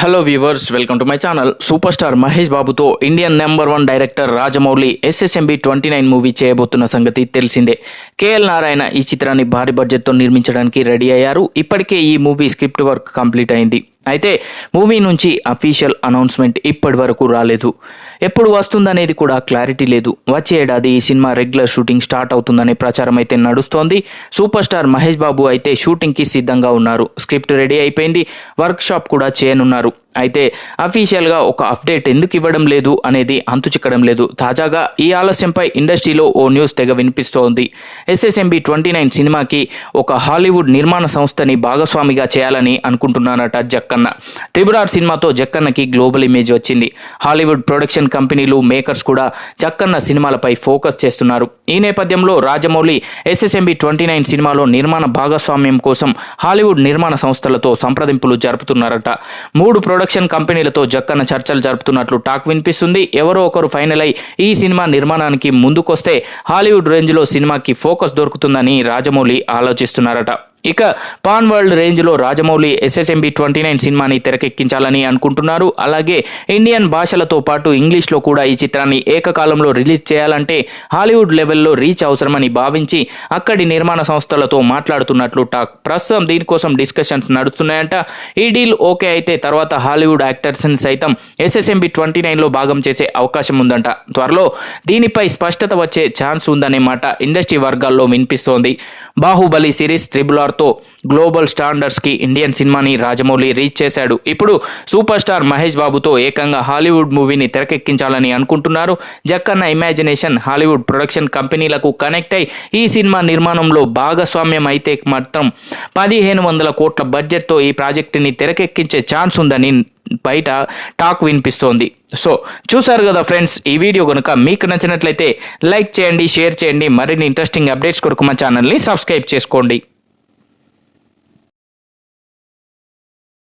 Hello viewers welcome to my channel super star Mahesh బాబుతో Indian number one director Rajamouli SSMB twenty nine movie చేయబోతున్న సంగతి తెలిసిందే. KL Narayana ఈ చిత్రాన్ని భారీ బడ్జెట్తో నిర్మించడానికి రెడీ అయ్యారు. ఇప్పటికే ఈ మూవీ స్క్రిప్ట్ వర్క్ కంప్లీట్ అయింది. అయితే మూవీ నుంచి అఫీషియల్ అనౌన్స్మెంట్ ఇప్పటి వరకు రాలేదు. ఎప్పుడు వస్తుందనేది కూడా క్లారిటీ లేదు. వచ్చే ఏడాది ఈ సినిమా రెగ్యులర్ షూటింగ్ స్టార్ట్ అవుతుందనే ప్రచారం అయితే నడుస్తోంది. సూపర్ స్టార్ మహేష్ బాబు అయితే షూటింగ్కి సిద్ధంగా ఉన్నారు. స్క్రిప్ట్ రెడీ అయిపోయింది. వర్క్ షాప్ కూడా చేయనున్నారు. అయితే అఫీషియల్గా ఒక అప్డేట్ ఎందుకు ఇవ్వడం లేదు అనేది అంతు చిక్కడం లేదు. తాజాగా ఈ ఆలస్యంపై ఇండస్ట్రీలో ఓ న్యూస్ తెగ వినిపిస్తోంది. ఎస్ఎస్ఎంబి ట్వంటీ నైన్ సినిమాకి ఒక హాలీవుడ్ నిర్మాణ సంస్థని భాగస్వామిగా చేయాలని అనుకుంటున్నానట జక్కన్న. త్రిబురార్ సినిమాతో జక్కన్నకి గ్లోబల్ ఇమేజ్ వచ్చింది. హాలీవుడ్ ప్రొడక్షన్ కంపెనీలు మేకర్స్ కూడా జక్కన్న సినిమాలపై ఫోకస్ చేస్తున్నారు. ఈ నేపథ్యంలో రాజమౌళి ఎస్ఎస్ఎంబి ట్వంటీ నైన్ సినిమాలో నిర్మాణ భాగస్వామ్యం కోసం హాలీవుడ్ నిర్మాణ సంస్థలతో సంప్రదింపులు జరుపుతున్నారట. మూడు ప్రొడక్షన్ కంపెనీలతో జక్కన్న చర్చలు జరుపుతున్నట్లు టాక్ వినిపిస్తుంది. ఎవరో ఒకరు ఫైనల్ అయి ఈ సినిమా నిర్మాణానికి ముందుకొస్తే హాలీవుడ్ రేంజ్లో సినిమాకి ఫోకస్ దొరుకుతుందని రాజమౌళి ఆలోచిస్తున్నారట. ఇక పాన్ వరల్డ్ రేంజ్లో రాజమౌళి ఎస్ఎస్ఎంబి ట్వంటీ నైన్ సినిమాని తెరకెక్కించాలని అనుకుంటున్నారు. అలాగే ఇండియన్ భాషలతో పాటు ఇంగ్లీష్లో కూడా ఈ చిత్రాన్ని ఏకకాలంలో రిలీజ్ చేయాలంటే హాలీవుడ్ లెవెల్లో రీచ్ అవసరమని భావించి అక్కడి నిర్మాణ సంస్థలతో మాట్లాడుతున్నట్లు టాక్. ప్రస్తుతం దీనికోసం డిస్కషన్స్ నడుస్తున్నాయంట. ఈ డీల్ ఓకే అయితే తర్వాత హాలీవుడ్ యాక్టర్స్ని సైతం ఎస్ఎస్ఎంబి ట్వంటీ నైన్లో భాగం చేసే అవకాశం ఉందంట. త్వరలో దీనిపై స్పష్టత వచ్చే ఛాన్స్ ఉందనే మాట ఇండస్ట్రీ వర్గాల్లో వినిపిస్తోంది. బాహుబలి సిరీస్ త్రిబుల్ సినిమాతో గ్లోబల్ స్టాండర్డ్స్కి ఇండియన్ సినిమాని రాజమౌళి రీచ్ చేశాడు. ఇప్పుడు సూపర్ స్టార్ మహేష్ బాబుతో ఏకంగా హాలీవుడ్ మూవీని తెరకెక్కించాలని అనుకుంటున్నారు. జక్కన్న ఇమాజినేషన్ హాలీవుడ్ ప్రొడక్షన్ కంపెనీలకు కనెక్ట్ అయి ఈ సినిమా నిర్మాణంలో భాగస్వామ్యం అయితే మాత్రం పదిహేను వందల కోట్ల బడ్జెట్తో ఈ ప్రాజెక్టుని తెరకెక్కించే ఛాన్స్ ఉందని బయట టాక్ వినిపిస్తోంది. సో చూసారు కదా ఫ్రెండ్స్ ఈ వీడియో కనుక మీకు నచ్చినట్లయితే లైక్ చేయండి షేర్ చేయండి. మరిన్ని ఇంట్రెస్టింగ్ అప్డేట్స్ కొరకు మా ఛానల్ని సబ్స్క్రైబ్ చేసుకోండి.